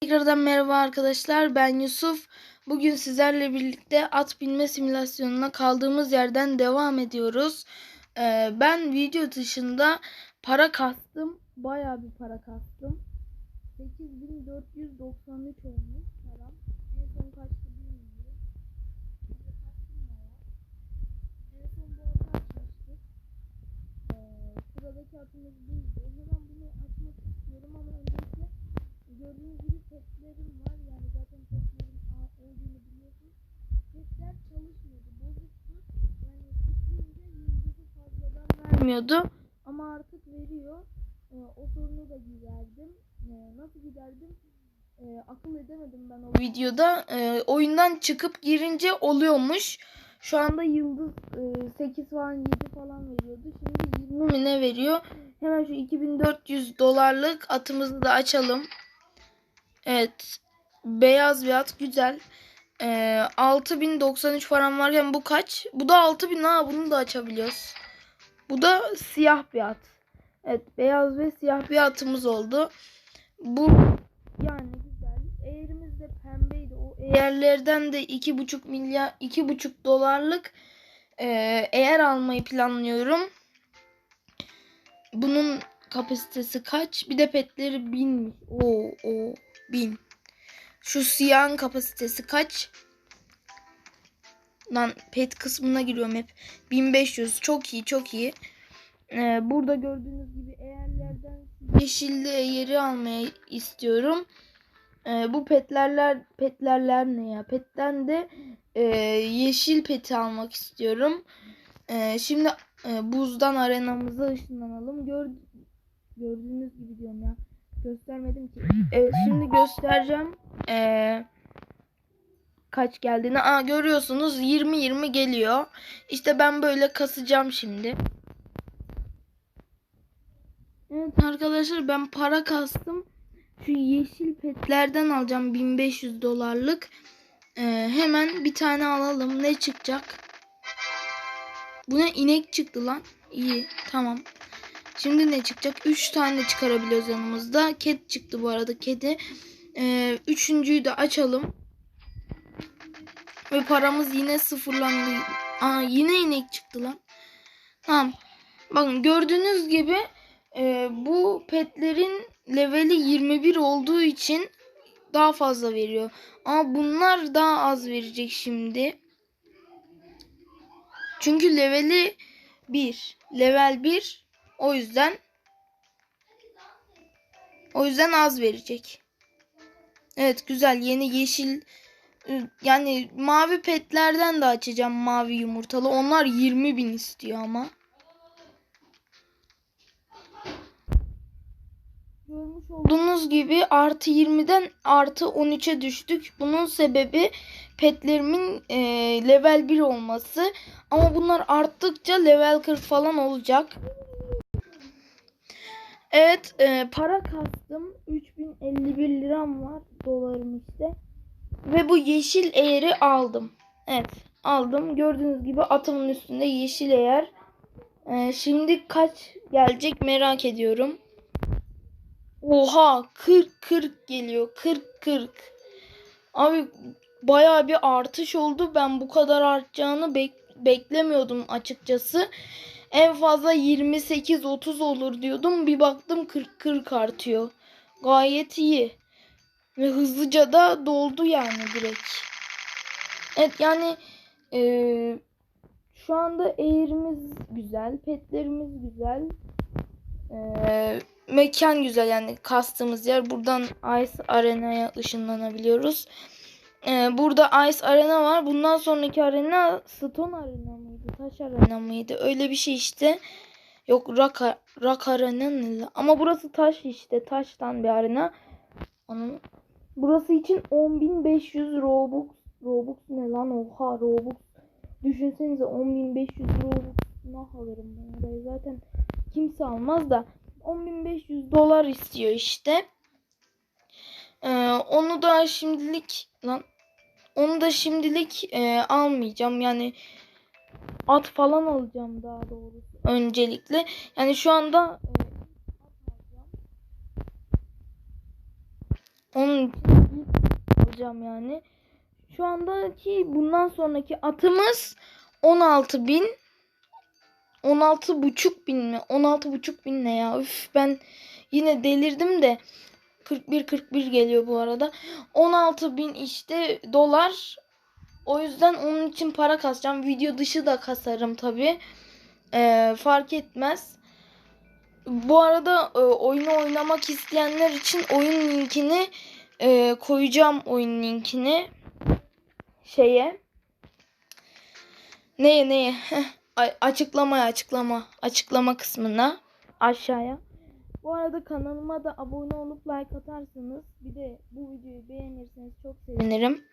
Tekrardan merhaba arkadaşlar. Ben Yusuf. Bugün sizlerle birlikte at binme simülasyonuna kaldığımız yerden devam ediyoruz. Ee, ben video dışında para kastım. Bayağı bir para kastım. 8493 olmuş param. En son kaçtı bilmiyorum. En son bu atı açmıştık. Ee, sıradaki atımız buydu. Hemen bunu açmak istiyorum ama öncelikle gördüğünüz gibi petlerim var. Yani zaten petlerin a- olduğunu biliyorsunuz. Petler çalışmıyordu. Bozuktu. Yani tıklayınca yıldızı fazladan vermiyordu. Ama artık veriyor. Ee, o sorunu da giderdim. Ee, nasıl giderdim? Ee, akıl edemedim ben o videoda. Ee, oyundan çıkıp girince oluyormuş. Şu anda yıldız e, 8 falan 7 falan veriyordu. Şimdi 20 mi ne veriyor? Hemen şu 2400 dolarlık atımızı da açalım. Evet. Beyaz bir at güzel. Ee, 6093 param varken bu kaç? Bu da 6000 ha bunu da açabiliyoruz. Bu da siyah bir at. Evet beyaz ve siyah bir atımız oldu. Bu yani güzel. Eğerimiz de pembeydi. O eğerlerden de 2,5 milyar 2,5 dolarlık e, eğer almayı planlıyorum. Bunun kapasitesi kaç? Bir de petleri 1000. Oo, o 1000. Şu siyahın kapasitesi kaç? Lan pet kısmına giriyorum hep. 1500 çok iyi çok iyi. Ee, burada gördüğünüz gibi eğerlerden yeşilli yeri almayı istiyorum. Ee, bu petlerler petlerler ne ya? Petten de e, yeşil peti almak istiyorum. Ee, şimdi e, buzdan arenamıza ışınlanalım. Gör, gördüğünüz gibi diyorum ya. Göstermedim ki. Evet şimdi göstereceğim. Ee, kaç geldiğini. Aa görüyorsunuz 20-20 geliyor. İşte ben böyle kasacağım şimdi. Evet arkadaşlar ben para kastım. Şu yeşil petlerden alacağım 1500 dolarlık. Ee, hemen bir tane alalım. Ne çıkacak? Bu ne? inek çıktı lan. İyi tamam. Şimdi ne çıkacak? 3 tane çıkarabiliyoruz yanımızda. Kedi çıktı bu arada kedi. Ee, üçüncüyü de açalım. Ve paramız yine sıfırlandı. Aa yine inek çıktı lan. Tamam. Bakın gördüğünüz gibi e, bu petlerin leveli 21 olduğu için daha fazla veriyor. Ama bunlar daha az verecek şimdi. Çünkü leveli 1. Level 1. O yüzden o yüzden az verecek. Evet güzel yeni yeşil yani mavi petlerden de açacağım mavi yumurtalı. Onlar 20 bin istiyor ama. Görmüş olduğunuz gibi artı 20'den artı 13'e düştük. Bunun sebebi petlerimin e, level 1 olması. Ama bunlar arttıkça level 40 falan olacak. Evet e, para kastım. 3051 liram var dolarım işte. Ve bu yeşil eğeri aldım. Evet aldım. Gördüğünüz gibi atımın üstünde yeşil eğer. E, şimdi kaç gelecek merak ediyorum. Oha 40 40 geliyor. 40 40. Abi bayağı bir artış oldu. Ben bu kadar artacağını bek- beklemiyordum açıkçası. En fazla 28 30 olur diyordum. Bir baktım 40 40 artıyor. Gayet iyi. Ve hızlıca da doldu yani direkt. Evet yani eee, şu anda eğrimiz güzel. Petlerimiz güzel. Eee mekan güzel yani kastığımız yer. Buradan Ice Arena'ya ışınlanabiliyoruz. Ee, burada Ice Arena var. Bundan sonraki arena Stone Arena mıydı? Taş Arena mıydı? Öyle bir şey işte. Yok Rock, rock Arena ne la? Ama burası taş işte. Taştan bir arena. Onun, burası için 10.500 Robux. Robux ne lan? Oha Robux. Düşünsenize 10.500 Robux. Ne alırım ben orayı zaten kimse almaz da 10.500 dolar istiyor işte. Ee, onu da şimdilik lan onu da şimdilik e, almayacağım. Yani at falan alacağım daha doğrusu öncelikle. Yani şu anda e. Onun için alacağım yani. Şu andaki bundan sonraki atımız 16 bin. 16 buçuk bin mi? 16 buçuk bin ne ya? Üf ben yine delirdim de 41 41 geliyor bu arada. 16 bin işte dolar. O yüzden onun için para kasacağım. Video dışı da kasarım tabi. fark etmez. Bu arada e, oyunu oynamak isteyenler için oyun linkini e, koyacağım oyun linkini şeye neye neye açıklamaya açıklama açıklama kısmına aşağıya. Bu arada kanalıma da abone olup like atarsanız bir de bu videoyu beğenirseniz çok sevinirim.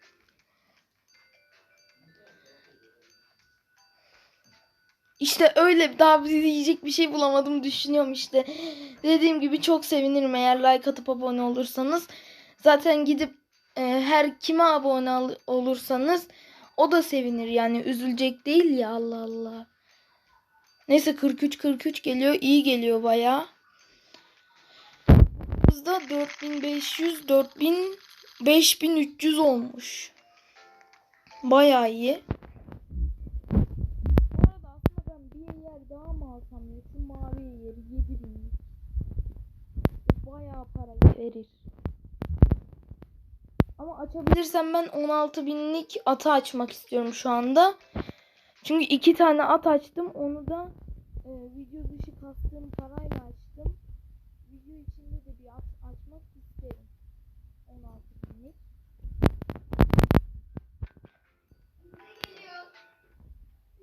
İşte öyle daha bir diyecek bir şey bulamadım düşünüyorum işte. Dediğim gibi çok sevinirim eğer like atıp abone olursanız. Zaten gidip e, her kime abone ol- olursanız o da sevinir yani üzülecek değil ya Allah Allah. Neyse 43 43 geliyor iyi geliyor baya. Hızda 4500 4000 5300 olmuş. Baya iyi. Bu arada aslında ben bir yer daha mı alsam ya? Şu mavi yeri 7000. Bayağı para verir. Ama açabilirsem ben 16 binlik atı açmak istiyorum şu anda. Çünkü iki tane at açtım. Onu da e, video dışı kastığım parayla açtım. Video içinde de bir at açmak isterim. 16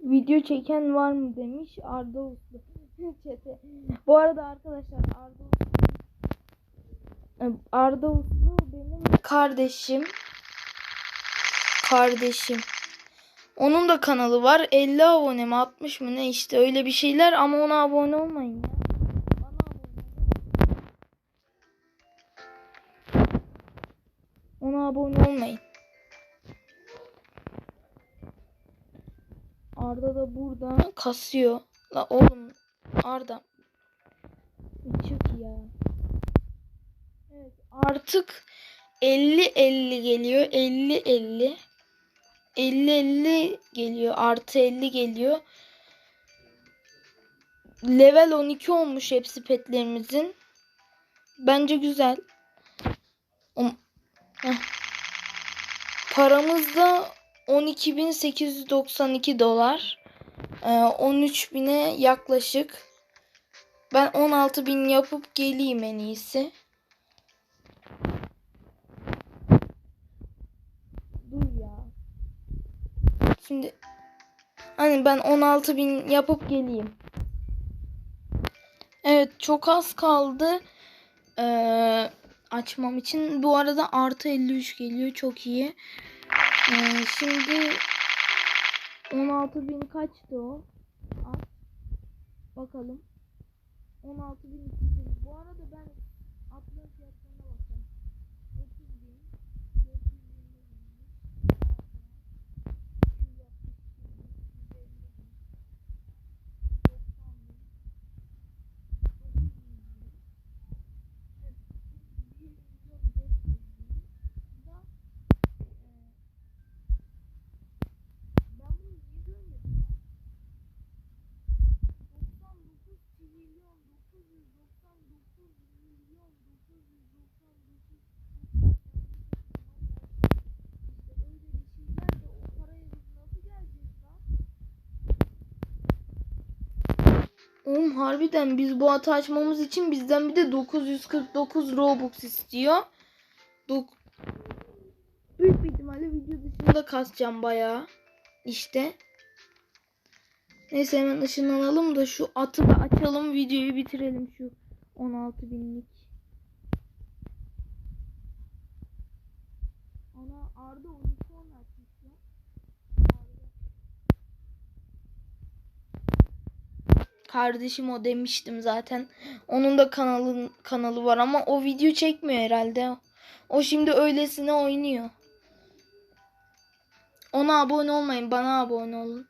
Video çeken var mı demiş Arda Uslu. Çete. Bu arada arkadaşlar Arda Uslu Arda Uslu benim kardeşim. Kardeşim. Onun da kanalı var. 50 abone mi 60 mı ne işte öyle bir şeyler ama ona abone olmayın ya. Bana abone. Ona abone olmayın. Arda da burada kasıyor. La oğlum Arda. Çık ya. Evet artık 50 50 geliyor. 50 50. 50 50 geliyor. Artı 50 geliyor. Level 12 olmuş hepsi petlerimizin. Bence güzel. Paramız da 12.892 dolar. Ee, 13.000'e yaklaşık. Ben 16.000 yapıp geleyim en iyisi. Dur ya. Şimdi hani ben 16.000 yapıp geleyim. Evet çok az kaldı. Ee, açmam için. Bu arada artı 53 geliyor. Çok iyi. Ee, şimdi 16.000 kaçtı o? Bakalım. 16.200. Bu arada ben atların fiyatlarına bakacağım. 30.000 ben bunu niye görmedim ya? 99 trilyon 999 milyon 999 işte öyle bir şeyler de o paraya biz nasıl geleceğiz lan? Harbiden biz bu atı açmamız için bizden bir de 949 Robux istiyor. Dok Büyük bir ihtimalle video dışında kasacağım bayağı. İşte. Neyse hemen ışınlanalım da şu atı da açalım videoyu bitirelim şu 16 binlik. Ana Arda 12 on açmış ya. Arda. Kardeşim o demiştim zaten. Onun da kanalın kanalı var ama o video çekmiyor herhalde. O şimdi öylesine oynuyor. Ona abone olmayın, bana abone olun.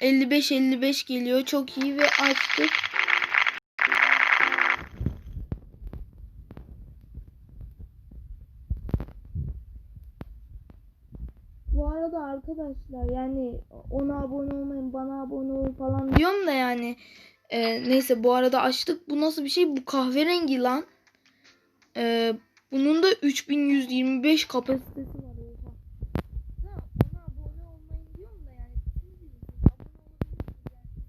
55-55 geliyor. Çok iyi ve açtık. Bu arada arkadaşlar yani ona abone olmayın bana abone olun falan diyorum da yani e, neyse bu arada açtık. Bu nasıl bir şey? Bu kahverengi lan. E, bunun da 3125 kapasitesi var. Oha. Da ona abone olmayın diyorum da yani siz bilirsiniz. Abone olabilirsiniz yani.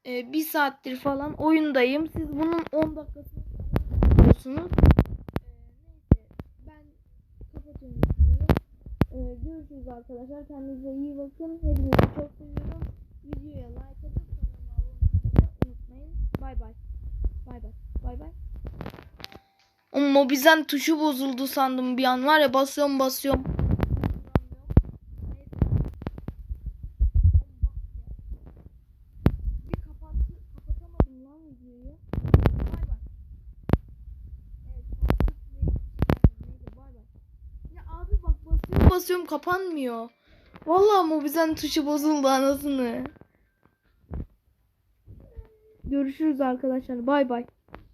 İşte e, bir saattir falan oyundayım. Siz bunun 10 dakikasını yapıyorsunuz. E, neyse ben kapatıyorum. E, görüşürüz arkadaşlar. Kendinize iyi bakın. Hepinizi çok seviyorum. Videoya like atıp kanalıma abone olmayı unutmayın. Bay bay. Bay bay. Bay bay. O Mobizen tuşu bozuldu sandım bir an var ya basıyorum basıyorum. Bir kapattı, kapatamadım lan videoyu. Bay bay. Evet, kapattık ve hiçbir şey gelmedi. Neyse, bay bay. Ya abi bak basıyorum kapanmıyor. Vallahi Mobizen tuşu bozuldu anasını. Görüşürüz arkadaşlar. Bay bay.